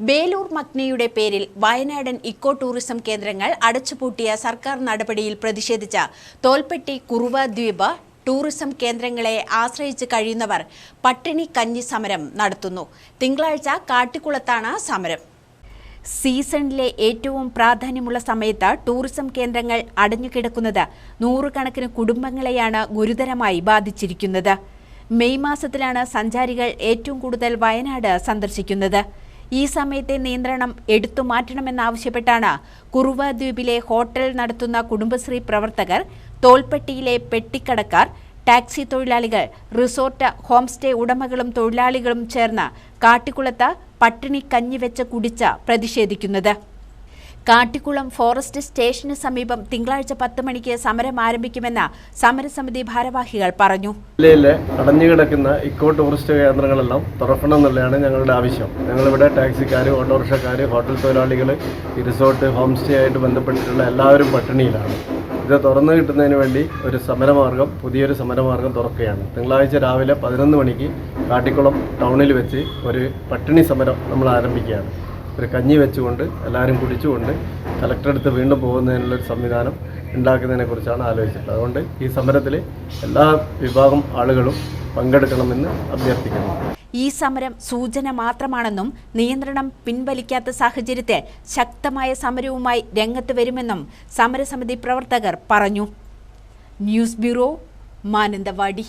ബേലൂർ മഗ്നയുടെ പേരിൽ വയനാടൻ eco tourism കേന്ദ്രങ്ങൾ അടച്ചുപൂട്ടിയ സർക്കാർ നടപടിയിൽ പ്രതിഷേധിച്ച തോൽപ്പെട്ടി കുറുവ ദ്വീപ് ടൂറിസം കേന്ദ്രങ്ങളെ ആശ്രയിച്ച് കഴിയുന്നവർ പട്ടിണി കഞ്ഞി സമരം നടത്തുന്നു. തിങ്കളാഴ്ച കാട്ടിക്കുളത്താണ് സമരം. സീസണിലെ ഏറ്റവും പ്രാധാന്യമുള്ള സമയത്ത് ടൂറിസം കേന്ദ്രങ്ങൾ അടഞ്ഞുകിടക്കുന്നത് നൂറുകണക്കിന് കുടുംബങ്ങളെയാണ് ഗുരുതരമായി ബാധിച്ചിരിക്കുന്നത്. മെയ് മാസത്തിലാണ് സഞ്ചാരികൾ ഏറ്റവും കൂടുതൽ വയനാട് സന്ദർശിക്കുന്നത്. ഈ സമയത്തെ നിയന്ത്രണം എടുത്തു മാറ്റണമെന്നാവശ്യപ്പെട്ടാണ് കുറുവ ദ്വീപിലെ ഹോട്ടൽ നടത്തുന്ന കുടുംബശ്രീ പ്രവർത്തകർ തോൽപ്പെട്ടിയിലെ പെട്ടിക്കടക്കാർ ടാക്സി തൊഴിലാളികൾ റിസോർട്ട് ഹോംസ്റ്റേ ഉടമകളും തൊഴിലാളികളും ചേർന്ന് കാട്ടിക്കുളത്ത് പട്ടിണി കഞ്ഞിവെച്ച് കുടിച്ച് പ്രതിഷേധിക്കുന്നത്. കാട്ടിക്കുളം ഫോറസ്റ്റ് സ്റ്റേഷന് സമീപം തിങ്കളാഴ്ച പത്ത് മണിക്ക് സമരം ആരംഭിക്കുമെന്ന് സമരസമിതി ഭാരവാഹികൾ പറഞ്ഞു. ജില്ലയിലെ അടഞ്ഞുകിടക്കുന്ന ഇക്കോ ടൂറിസ്റ്റ് കേന്ദ്രങ്ങളെല്ലാം തുറക്കണം എന്നുള്ളതാണ് ഞങ്ങളുടെ ആവശ്യം. ഞങ്ങളിവിടെ ടാക്സിക്കാർ ഓട്ടോറിക്ഷക്കാർ ഹോട്ടൽ തൊഴിലാളികൾ റിസോർട്ട് ഹോം സ്റ്റേ ആയിട്ട് ബന്ധപ്പെട്ടിട്ടുള്ള എല്ലാവരും പട്ടിണിയിലാണ്. ഇത് തുറന്നു കിട്ടുന്നതിന് വേണ്ടി ഒരു സമരമാർഗം പുതിയൊരു സമരമാർഗം തുറക്കുകയാണ്. തിങ്കളാഴ്ച രാവിലെ പതിനൊന്ന് മണിക്ക് കാട്ടിക്കുളം ടൗണിൽ വെച്ച് ഒരു പട്ടിണി സമരം നമ്മൾ ആരംഭിക്കുകയാണ്. ഒരു കഞ്ഞി വെച്ചുകൊണ്ട് എല്ലാവരും കുടിച്ചുകൊണ്ട് കലക്ടറടുത്ത് വീണ്ടും പോകുന്നതിനുള്ളൊരു സംവിധാനം ഉണ്ടാക്കുന്നതിനെക്കുറിച്ചാണ് ആലോചിച്ചിട്ടുള്ളത്. അതുകൊണ്ട് ഈ സമരത്തിൽ എല്ലാ വിഭാഗം ആളുകളും പങ്കെടുക്കണമെന്ന് അഭ്യർത്ഥിക്കുന്നു. ഈ സമരം സൂചന മാത്രമാണെന്നും നിയന്ത്രണം പിൻവലിക്കാത്ത സാഹചര്യത്തിൽ ശക്തമായ സമരവുമായി രംഗത്ത് വരുമെന്നും സമരസമിതി പ്രവർത്തകർ പറഞ്ഞു. News bureau Mananthavady.